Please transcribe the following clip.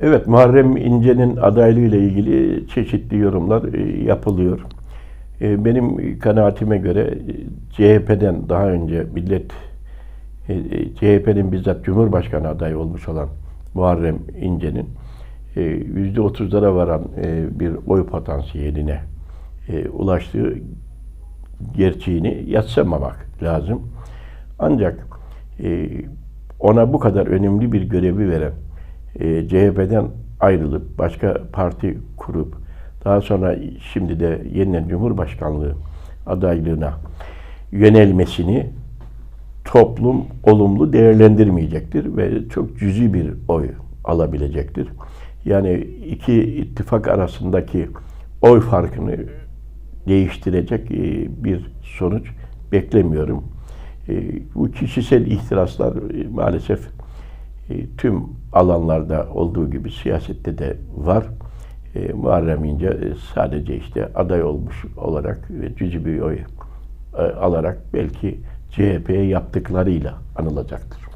Evet, Muharrem İnce'nin adaylığı ile ilgili çeşitli yorumlar e, yapılıyor. E, Benim kanaatime göre e, CHP'den daha önce millet CHP'nin bizzat Cumhurbaşkanı adayı olmuş olan Muharrem İnce'nin yüzde otuzlara varan bir oy potansiyeline ulaştığı gerçeğini yatsımamak lazım. Ancak ona bu kadar önemli bir görevi veren e, CHP'den ayrılıp başka parti kurup daha sonra şimdi de yeniden Cumhurbaşkanlığı adaylığına yönelmesini toplum olumlu değerlendirmeyecektir ve çok cüzi bir oy alabilecektir. Yani iki ittifak arasındaki oy farkını değiştirecek e, bir sonuç beklemiyorum. E, Bu kişisel ihtiraslar e, maalesef tüm alanlarda olduğu gibi siyasette de var. E, Muharrem İnce e, sadece işte aday olmuş olarak cüzi bir oy e, alarak belki CHP'ye yaptıklarıyla anılacaktır.